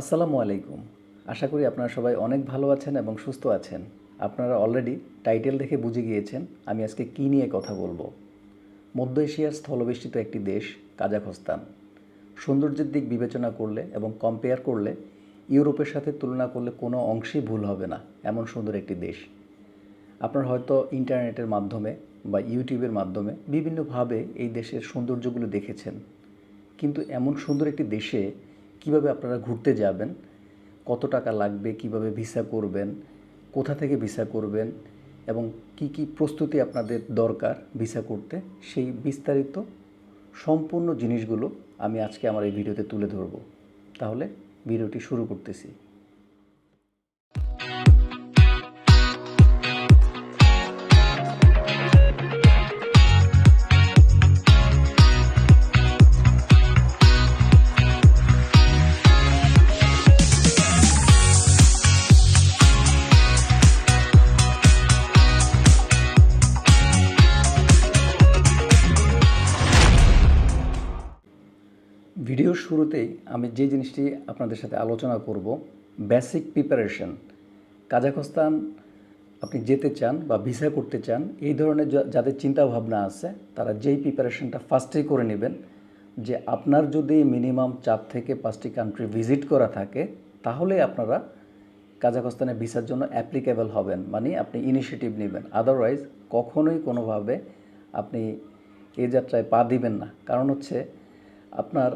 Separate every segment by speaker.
Speaker 1: আসসালামু আলাইকুম। আশা করি আপনারা সবাই অনেক ভালো আছেন এবং সুস্থ আছেন। আপনারা অলরেডি টাইটেল দেখে বুঝে গিয়েছেন আমি আজকে কী নিয়ে কথা বলব। মধ্য এশিয়ার স্থলবেষ্টিত একটি দেশ, কাজাখস্তান। সৌন্দর্যের দিক বিবেচনা করলে এবং কম্পেয়ার করলে ইউরোপের সাথে তুলনা করলে কোনো অংশেই ভুল হবে না, এমন সুন্দর একটি দেশ। আপনার হয়তো ইন্টারনেটের মাধ্যমে বা ইউটিউবের মাধ্যমে বিভিন্নভাবে এই দেশের সৌন্দর্যগুলো দেখেছেন। কিন্তু এমন সুন্দর একটি দেশে কীভাবে আপনারা ঘুরতে যাবেন? কত টাকা লাগবে? কীভাবে ভিসা করবেন? কোথা থেকে ভিসা করবেন? এবং কি কি প্রস্তুতি আপনাদের দরকার ভিসা করতে? সেই বিস্তারিত সম্পূর্ণ জিনিসগুলো আমি আজকে আমার এই ভিডিওতে তুলে ধরব। তাহলে ভিডিওটি শুরু করতেছি। শুরুতেই আমি যে জিনিসটি আপনাদের সাথে আলোচনা করব বেসিক প্রিপারেশন কাজাখস্তান আপনি যেতে চান বা ভিসা করতে চান, এই ধরনের যাদের চিন্তা ভাবনা আছে, তারা যেই প্রিপারেশনটা ফার্স্টেই করে নেবেন, যে আপনার যদি মিনিমাম চার থেকে পাঁচটি কান্ট্রি ভিজিট করা থাকে, তাহলে আপনারা কাজাখস্তানে ভিসার জন্য অ্যাপ্লিকেবল হবেন মানে আপনি ইনিশিয়েটিভ নেবেন। আদারওয়াইজ কখনোই কোনোভাবে আপনি এই যাত্রায় পা দিবেন না। কারণ হচ্ছে, আপনার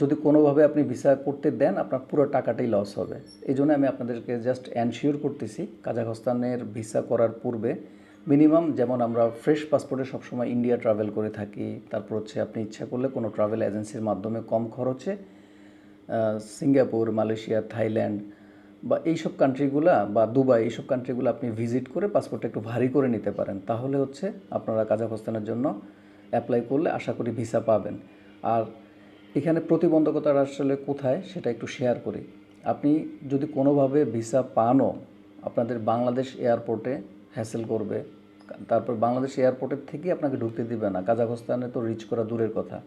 Speaker 1: যদি কোনোভাবে আপনি ভিসা করতে দেন, আপনার পুরো টাকাটাই লস হবে। এই জন্য আমি আপনাদেরকে জাস্ট অ্যানশিওর করতেছি, কাজাখস্তানের ভিসা করার পূর্বে মিনিমাম যেমন আমরা ফ্রেশ পাসপোর্টে সবসময় ইন্ডিয়া ট্রাভেল করে থাকি, তারপর হচ্ছে আপনি ইচ্ছা করলে কোনো ট্রাভেল এজেন্সির মাধ্যমে কম খরচে সিঙ্গাপুর, মালয়েশিয়া, থাইল্যান্ড বা এইসব কান্ট্রিগুলা বা দুবাই এইসব কান্ট্রিগুলো আপনি ভিজিট করে পাসপোর্টটা একটু ভারী করে নিতে পারেন। তাহলে হচ্ছে আপনারা কাজাখস্তানের জন্য অ্যাপ্লাই করলে আশা করি ভিসা পাবেন। আর এখানে প্রতিবন্ধকতার আসলে কোথায় সেটা একটু শেয়ার করি। আপনি যদি কোনোভাবে ভিসা পানও, আপনাদের বাংলাদেশ এয়ারপোর্টে হ্যাসেল করবে, তারপর বাংলাদেশ এয়ারপোর্টের থেকেই আপনাকে ঢুকতে দিবে না। কাজাখস্তানে তো রিচ করা দূরের কথা।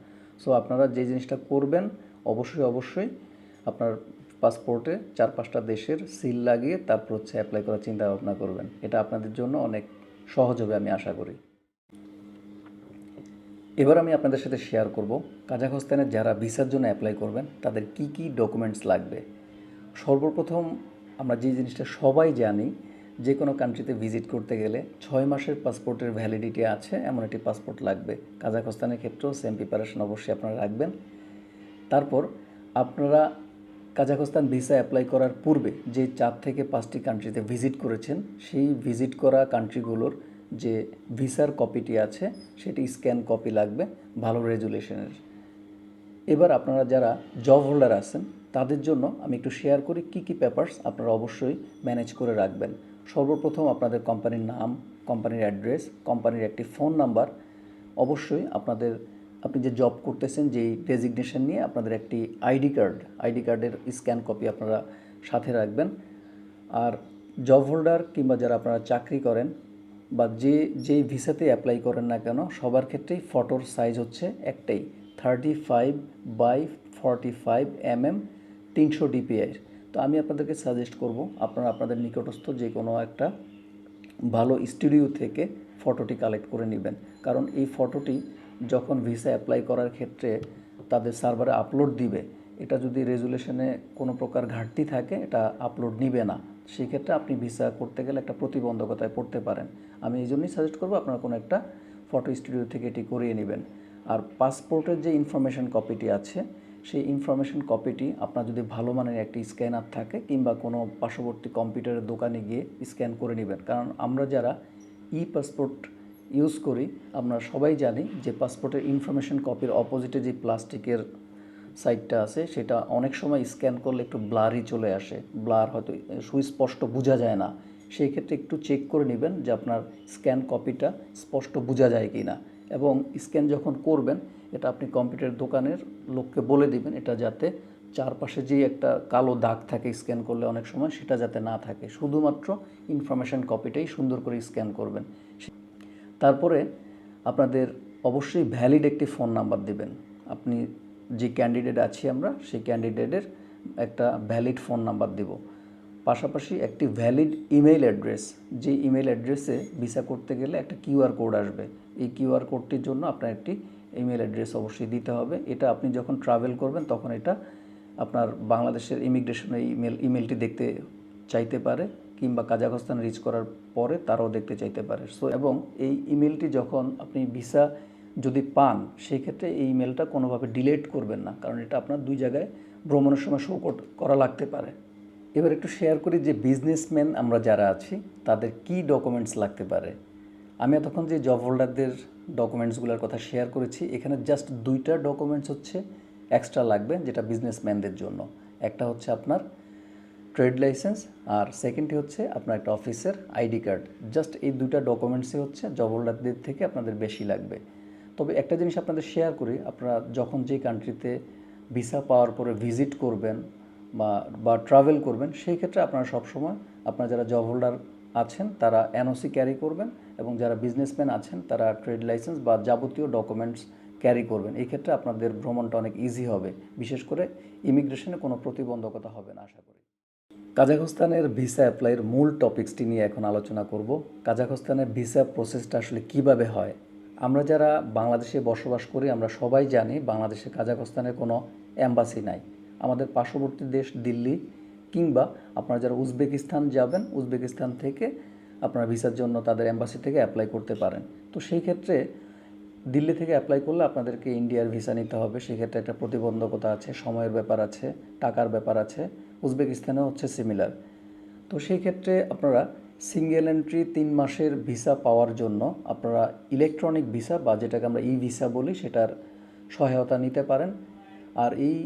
Speaker 1: সো আপনারা যে জিনিসটা করবেন, অবশ্যই অবশ্যই আপনার পাসপোর্টে চার পাঁচটা দেশের সিল লাগিয়ে তারপর হচ্ছে অ্যাপ্লাই করার চিন্তা ভাবনা করবেন। এটা আপনাদের জন্য অনেক সহজ হবে, আমি আশা করি। এবার আমি আপনাদের সাথে শেয়ার করব কাজাখস্তানে যারা ভিসার জন্য অ্যাপ্লাই করবেন, তাদের কি কি ডকুমেন্টস লাগবে? সর্বপ্রথম আমরা যে জিনিসটা সবাই জানি, যে কোনো কান্ট্রিতে ভিজিট করতে গেলে ছয় মাসের পাসপোর্টের ভ্যালিডিটি আছে, এমন একটি পাসপোর্ট লাগবে। কাজাখস্তানের ক্ষেত্রেও সেম প্রিপারেশন অবশ্যই আপনারা রাখবেন। তারপর আপনারা কাজাখস্তান ভিসা অ্যাপ্লাই করার পূর্বে যে চার থেকে পাঁচটি কান্ট্রিতে ভিজিট করেছেন, সেই ভিজিট করা কান্ট্রিগুলোর যে ভিসার কপিটি আছে, সেটি স্ক্যান কপি লাগবে, ভালো রেজুলেশনের এবার আপনারা যারা জব হোল্ডার আছেন, তাদের জন্য আমি একটু শেয়ার করি কি কি পেপারস আপনারা অবশ্যই ম্যানেজ করে রাখবেন। সর্বপ্রথম আপনাদের কোম্পানির নাম কোম্পানির অ্যাড্রেস কোম্পানির একটি ফোন নাম্বার অবশ্যই আপনাদের, আপনি যে জব করতেছেন, যেই ডেজিগনেশন নিয়ে আপনাদের একটি আইডি কার্ড আইডি কার্ডের স্ক্যান কপি আপনারা সাথে রাখবেন। আর জব হোল্ডার কিংবা যারা আপনারা চাকরি করেন বা যে যেই ভিসাতে অ্যাপ্লাই করেন না কেন, সবার ক্ষেত্রেই ফটোর সাইজ হচ্ছে একটাই thirty five by forty five M M তিনশো ডিপিআই তো আমি আপনাদেরকে সাজেস্ট করব, আপনারা আপনাদের নিকটস্থ যে কোনো একটা ভালো স্টুডিও থেকে ফটোটি কালেক্ট করে নেবেন। কারণ এই ফটোটি যখন ভিসা অ্যাপ্লাই করার ক্ষেত্রে তাদের সার্ভারে আপলোড দিবে, এটা যদি রেজুলেশনে কোনো প্রকার ঘাটতি থাকে, এটা আপলোড নিবে না। সেই ক্ষেত্রে আপনি ভিসা করতে গেলে একটা প্রতিবন্ধকতায় পড়তে পারেন। আমি এই জন্যই সাজেস্ট করব আপনারা কোনো একটা ফটো স্টুডিও থেকে এটি করিয়ে নেবেন। আর পাসপোর্টের যে ইনফরমেশন কপিটি আছে, সেই ইনফরমেশন কপিটি আপনার যদি ভালো মানের একটি স্ক্যানার থাকে কিংবা কোনো পার্শ্ববর্তী কম্পিউটারের দোকানে গিয়ে স্ক্যান করে নেবেন। কারণ আমরা যারা ই পাসপোর্ট ইউজ করি, আমরা সবাই জানি যে পাসপোর্টের ইনফরমেশন কপির অপোজিটে যে প্লাস্টিকের সাইডটা আছে, সেটা অনেক সময় স্ক্যান করলে একটু ব্লারই চলে আসে। ব্লার হয়তো সুস্পষ্ট বোঝা যায় না। সেই ক্ষেত্রে একটু চেক করে নেবেন যে আপনার স্ক্যান কপিটা স্পষ্ট বোঝা যায় কি না এবং স্ক্যান যখন করবেন, এটা আপনি কম্পিউটার দোকানের লোককে বলে দিবেন, এটা যাতে চারপাশে যে একটা কালো দাগ থাকে স্ক্যান করলে অনেক সময়, সেটা যাতে না থাকে। শুধুমাত্র ইনফরমেশন কপিটাই সুন্দর করে স্ক্যান করবেন। তারপরে আপনাদের অবশ্যই ভ্যালিড একটি ফোন নাম্বার দেবেন। আপনি যে ক্যান্ডিডেট আছি আমরা, সেই ক্যান্ডিডেটের একটা ভ্যালিড ফোন নাম্বার দেব। পাশাপাশি একটি ভ্যালিড ইমেইল অ্যাড্রেস যে ইমেইল অ্যাড্রেসে ভিসা করতে গেলে একটা কিউআর কোড আসবে। এই কিউআর কোডটির জন্য আপনার একটি ইমেল অ্যাড্রেস অবশ্যই দিতে হবে। এটা আপনি যখন ট্রাভেল করবেন, তখন এটা আপনার বাংলাদেশের ইমিগ্রেশনের ইমেল ইমেলটি দেখতে চাইতে পারে, কিংবা কাজাখস্তান রিচ করার পরে তারাও দেখতে চাইতে পারে। সো এবং এই ইমেলটি যখন আপনি ভিসা যদি পান, সেই ক্ষেত্রে এই ইমেলটা কোনোভাবে ডিলেট করবেন না। কারণ এটা আপনার দুই জায়গায় ভ্রমণের সময় শো করা লাগতে পারে। এবার একটু শেয়ার করি যে বিজনেসম্যান আমরা যারা আছি, তাদের কি ডকুমেন্টস লাগতে পারে? আমি এতক্ষণ যে জব হোল্ডারদের ডকুমেন্টসগুলোর কথা শেয়ার করেছি, এখানে জাস্ট দুইটা ডকুমেন্টস হচ্ছে এক্সট্রা লাগবে যেটা বিজনেসম্যানদের জন্য। একটা হচ্ছে আপনার ট্রেড লাইসেন্স আর সেকেন্ডটি হচ্ছে আপনার একটা অফিসের আইডি কার্ড জাস্ট এই দুইটা ডকুমেন্টসই হচ্ছে জব হোল্ডারদের থেকে আপনাদের বেশি লাগবে। তবে একটা জিনিস আপনাদের শেয়ার করি, আপনারা যখন যে কান্ট্রিতে ভিসা পাওয়ার পরে ভিজিট করবেন বা বা ট্রাভেল করবেন, সেই ক্ষেত্রে আপনারা সবসময়, আপনারা যারা জব হোল্ডার আছেন, তারা এনওসি ক্যারি করবেন এবং যারা বিজনেসম্যান আছেন, তারা ট্রেড লাইসেন্স বা যাবতীয় ডকুমেন্টস ক্যারি করবেন। এই ক্ষেত্রে আপনাদের ভ্রমণটা অনেক ইজি হবে। বিশেষ করে ইমিগ্রেশনে কোনো প্রতিবন্ধকতা হবে না, আশা করি। কাজাখস্তানের ভিসা অ্যাপ্লাইয়ের মূল টপিক্সটি নিয়ে এখন আলোচনা করব। কাজাখস্তানের ভিসা প্রসেসটা আসলে কীভাবে হয় আমরা যারা বাংলাদেশে বসবাস করি, আমরা সবাই জানি বাংলাদেশে কাজাখস্তানের কোনো অ্যাম্বাসি নাই। আমাদের পার্শ্ববর্তী দেশ দিল্লি কিংবা আপনারা যারা উজবেকিস্তান যাবেন, উজবেকিস্তান থেকে আপনারা ভিসার জন্য তাদের অ্যাম্বাসি থেকে অ্যাপ্লাই করতে পারেন। তো সেই ক্ষেত্রে দিল্লি থেকে অ্যাপ্লাই করলে আপনাদেরকে ইন্ডিয়ার ভিসা নিতে হবে। সেক্ষেত্রে একটা প্রতিবন্ধকতা আছে, সময়ের ব্যাপার আছে, টাকার ব্যাপার আছে। উজবেকিস্তানেও হচ্ছে সিমিলার তো সেই ক্ষেত্রে আপনারা সিঙ্গেল এন্ট্রি তিন মাসের ভিসা পাওয়ার জন্য আপনারা ইলেকট্রনিক ভিসা বা যেটাকে আমরা ই ভিসা বলি, সেটার সহায়তা নিতে পারেন। আর এই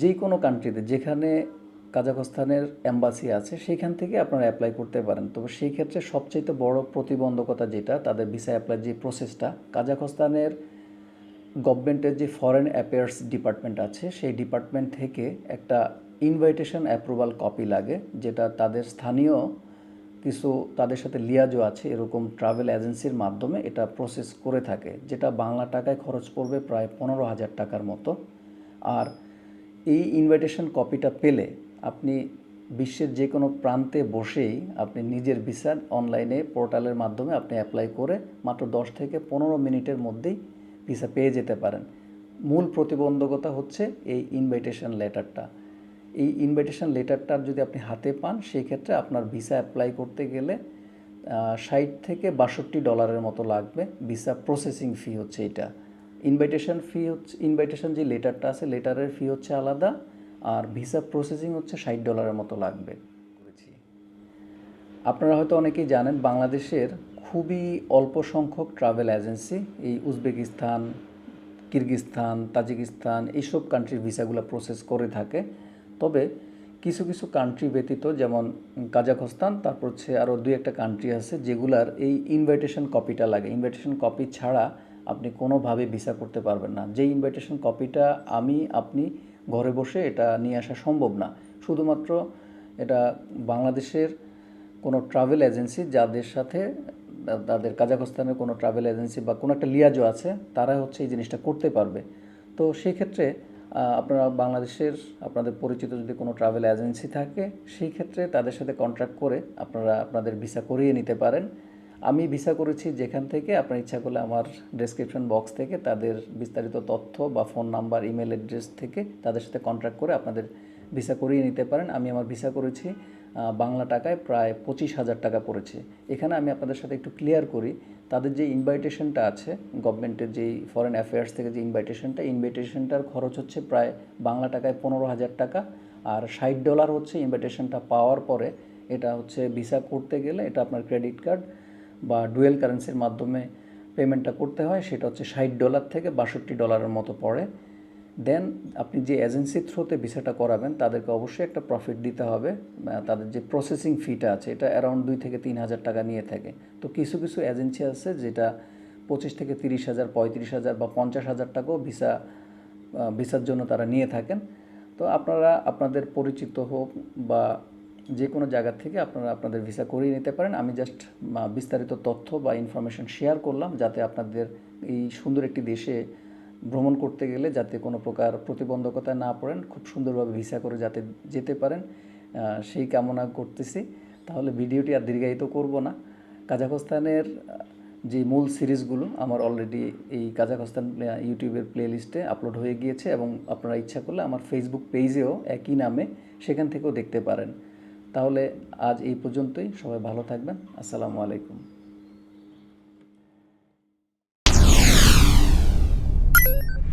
Speaker 1: যে কোনো কান্ট্রিতে যেখানে কাজাখস্তানের অ্যাম্বাসি আছে সেইখান থেকে আপনারা অ্যাপ্লাই করতে পারেন। তবে সেই ক্ষেত্রে সবচেয়ে বড় প্রতিবন্ধকতা যেটা, তাদের ভিসা অ্যাপ্লাই যে প্রসেসটা কাজাখস্তানের গভর্নমেন্টের যে ফরেন অ্যাফেয়ার্স ডিপার্টমেন্ট আছে, সেই ডিপার্টমেন্ট থেকে একটা ইনভাইটেশন অ্যাপ্রুভাল কপি লাগে, যেটা তাদের স্থানীয় কিছু তাদের সাথে লিয়াজও আছে, এরকম ট্রাভেল এজেন্সির মাধ্যমে এটা প্রসেস করে থাকে, যেটা বাংলা টাকায় খরচ পড়বে প্রায় পনেরো হাজার টাকার মতো। আর এই ইনভাইটেশন কপিটা পেলে আপনি বিশ্বের যে কোনো প্রান্তে বসেই আপনি নিজের ভিসা অনলাইনে পোর্টালের মাধ্যমে আপনি অ্যাপ্লাই করে মাত্র দশ থেকে পনেরো মিনিটের মধ্যেই ভিসা পেয়ে যেতে পারেন। মূল প্রতিবন্ধকতা হচ্ছে এই ইনভাইটেশন লেটারটা এই ইনভাইটেশন লেটারটার যদি আপনি হাতে পান, সেই ক্ষেত্রে আপনার ভিসা অ্যাপ্লাই করতে গেলে ষাট থেকে বাষট্টি ডলারের মতো লাগবে। ভিসা প্রসেসিং ফি হচ্ছে এটা। ইনভাইটেশন ফি হচ্ছে ইনভাইটেশন যে লেটারটা আছে লেটারের ফি হচ্ছে আলাদা, আর ভিসা প্রসেসিং হচ্ছে ষাট ডলারের মতো লাগবে। আপনারা হয়তো অনেকেই জানেন, বাংলাদেশের খুবই অল্প সংখ্যক ট্রাভেল এজেন্সি এই উজবেকিস্তান, কিরগিস্তান, তাজিকিস্তান, এইসব কান্ট্রির ভিসাগুলো প্রসেস করে থাকে। তবে কিছু কিছু কান্ট্রি ব্যতীত, যেমন কাজাখস্তান, তারপর হচ্ছে আরও দুই একটা কান্ট্রি আছে যেগুলার এই ইনভাইটেশন কপিটা লাগে। ইনভাইটেশন কপি ছাড়া আপনি কোনোভাবে ভিসা করতে পারবেন না। যে ইনভাইটেশন কপিটা আমি, আপনি ঘরে বসে এটা নিয়ে আসা সম্ভব না। শুধুমাত্র এটা বাংলাদেশের কোনো ট্রাভেল এজেন্সি যাদের সাথে, তাদের কাজাখস্তানের কোনো ট্রাভেল এজেন্সি বা কোনো একটা লিয়াজও আছে, তারা হচ্ছে এই জিনিসটা করতে পারবে। তো সেই ক্ষেত্রে আপনারা বাংলাদেশের আপনাদের পরিচিত যদি কোনো ট্রাভেল এজেন্সি থাকে, সেই ক্ষেত্রে তাদের সাথে কন্ট্রাক্ট করে আপনারা আপনাদের ভিসা করিয়ে নিতে পারেন। আমি ভিসা করেছি যেখান থেকে, আপনার ইচ্ছা করলে আমার ডেসক্রিপশন বক্স থেকে তাদের বিস্তারিত তথ্য বা ফোন নাম্বার ইমেল অ্যাড্রেস থেকে তাদের সাথে কন্ট্রাক্ট করে আপনাদের ভিসা করিয়ে নিতে পারেন। আমি আমার ভিসা করেছি বাংলা টাকায় প্রায় পঁচিশ হাজার টাকা পড়েছে। এখানে আমি আপনাদের সাথে একটু ক্লিয়ার করি, তাদের যে ইনভাইটেশনটা আছে গভর্নমেন্টের যেই ফরেন অ্যাফেয়ার্স থেকে যে ইনভাইটেশনটা ইনভাইটেশনটার খরচ হচ্ছে প্রায় বাংলা টাকায় পনেরো হাজার টাকা, আর ষাট ডলার হচ্ছে ইনভাইটেশনটা পাওয়ার পরে এটা হচ্ছে ভিসা করতে গেলে এটা আপনার ক্রেডিট কার্ড বা ডুয়েল কারেন্সির মাধ্যমে পেমেন্টটা করতে হয়, সেটা হচ্ছে ষাট ডলার থেকে বাষট্টি ডলারের মতো পড়ে। দেন আপনি যে এজেন্সির থ্রুতে ভিসাটা করাবেন, তাদেরকে অবশ্যই একটা প্রফিট দিতে হবে। তাদের যে প্রসেসিং ফিটা আছে, এটা অ্যারাউন্ড দুই থেকে তিন হাজার টাকা নিয়ে থাকে। তো কিছু কিছু এজেন্সি আছে যেটা পঁচিশ থেকে তিরিশ হাজার, পঁয়ত্রিশ হাজার বা পঞ্চাশ হাজার টাকাও ভিসা ভিসার জন্য তারা নিয়ে থাকেন। তো আপনারা, আপনাদের পরিচিত হোক বা যে কোনো জায়গা থেকে আপনারা আপনাদের ভিসা করিয়ে নিতে পারেন। আমি জাস্ট বিস্তারিত তথ্য বা ইনফরমেশন শেয়ার করলাম, যাতে আপনাদের এই সুন্দর একটি দেশে ভ্রমণ করতে গেলে যাতে কোনো প্রকার প্রতিবন্ধকতায় না পড়েন, খুব সুন্দরভাবে ভিসা করে যাতে যেতে পারেন সেই কামনা করতেছি। তাহলে ভিডিওটি আর দীর্ঘায়িত করব না। কাজাখস্তানের যে মূল সিরিজগুলো, আমার অলরেডি এই কাজাখস্তান ইউটিউবের প্লেলিস্টে আপলোড হয়ে গিয়েছে এবং আপনারা ইচ্ছা করলে আমার ফেসবুক পেজেও একই নামে সেখান থেকেও দেখতে পারেন। তাহলে আজ এই পর্যন্তই। সবাই ভালো থাকবেন। আসসালামু আলাইকুম। you